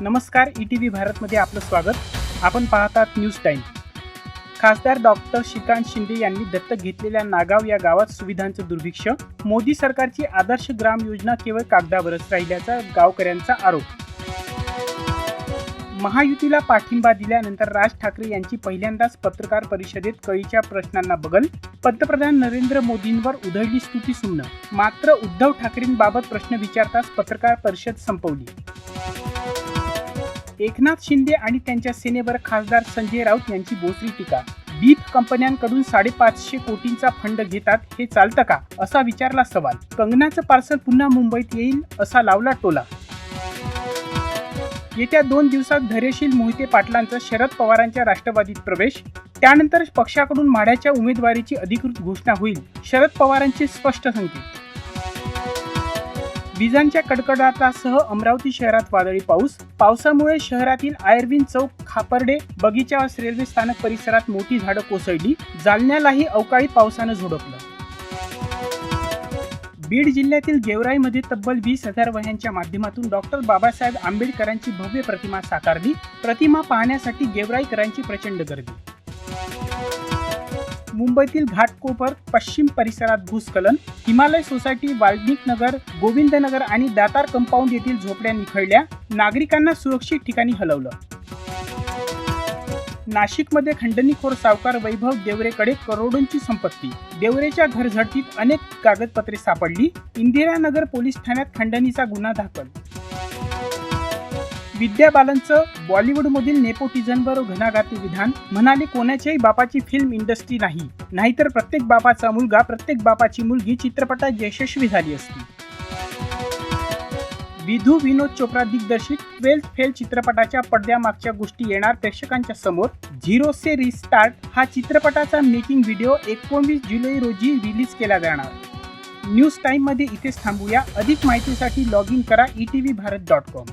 नमस्कार E T V भारतमध्ये आपलं स्वागत. आपण पाहतात न्यूज टाईम खासदार डॉक्टर श्रीकांत शिंदे यांनी दत्तक घेतलेल्या नागाव या गावात सुविधांचं दुर्भिक्ष. मोदी सरकारची आदर्श ग्राम योजना केवळ कागदावरच राहिल्याचा गावकऱ्यांचा आरोप. महायुतीला पाठिंबा दिल्यानंतर राज ठाकरे यांची पहिल्यांदाच पत्रकार परिषदेत कळीच्या प्रश्नांना बगल. पंतप्रधान नरेंद्र मोदींवर उधळली स्तुती सुन मात्र उद्धव ठाकरेंबाबत प्रश्न विचारताच पत्रकार परिषद संपवली. एकनाथ शिंदे आणि त्यांच्या सेनेवर खासदार संजय राऊत यांची बोचरी टीका. बीफ कंपन्यांकडून साडेपाचशे कोटींचा फंड घेतात हे चालतं का? असा विचारला सवाल. कंगनाचं पार्सल पुन्हा मुंबईत येईल असा लावला टोला. येत्या दोन दिवसात धैर्यशील मोहिते पाटलांचा शरद पवारांच्या राष्ट्रवादीत प्रवेश. त्यानंतर पक्षाकडून माढ्याच्या उमेदवारीची अधिकृत घोषणा होईल शरद पवारांचे स्पष्ट संकेत. विजांच्या कडकडाटासह अमरावती शहरात वादळी पाऊस. पावसामुळे शहरातील आयर्विन चौक खापर्डे बगीचा रेल्वे स्थानक परिसरात मोठी झाडं कोसळली. जालन्यालाही अवकाळी पावसानं झोडपलं. बीड जिल्ह्यातील गेवराईमध्ये तब्बल वीस हजार वह्यांच्या माध्यमातून डॉक्टर बाबासाहेब आंबेडकरांची भव्य प्रतिमा साकारली. प्रतिमा पाहण्यासाठी गेवराईकरांची प्रचंड गर्दी. मुंबईतील घाटकोपर पश्चिम परिसरात भूस्खलन हिमालय सोसायटी वाल्मिक नगर गोविंदनगर आणि दातार कंपाऊंड येथील झोपड्या निखळल्या नागरिकांना सुरक्षित ठिकाणी हलवलं. नाशिकमध्ये खंडणीखोर सावकार वैभव देवरेकडे करोडोंची संपत्ती. देवरेच्या घरझडतीत अनेक कागदपत्रे सापडली. इंदिरानगर पोलीस ठाण्यात खंडणीचा गुन्हा दाखल विद्या बालनचं बॉलिवूडमधील नेपोटिझमवर घणाघाती विधान म्हणाले कोणाच्याही बापाची फिल्म इंडस्ट्री नाही. नाहीतर प्रत्येक बापाचा मुलगा प्रत्येक बापाची मुलगी चित्रपटात यशस्वी झाली असती. विधू विनोद चोप्रा दिग्दर्शित ट्वेल्थ फेल चित्रपटाच्या पडद्यामागच्या गोष्टी येणार प्रेक्षकांच्या समोर. झिरो से रिस्टार्ट हा चित्रपटाचा मेकिंग व्हिडिओ एकोणवीस जुलै रोजी रिलीज केला जाणार. न्यूज टाईममध्ये इथेच थांबूया. अधिक माहितीसाठी लॉग इन करा E T V Bharat dot com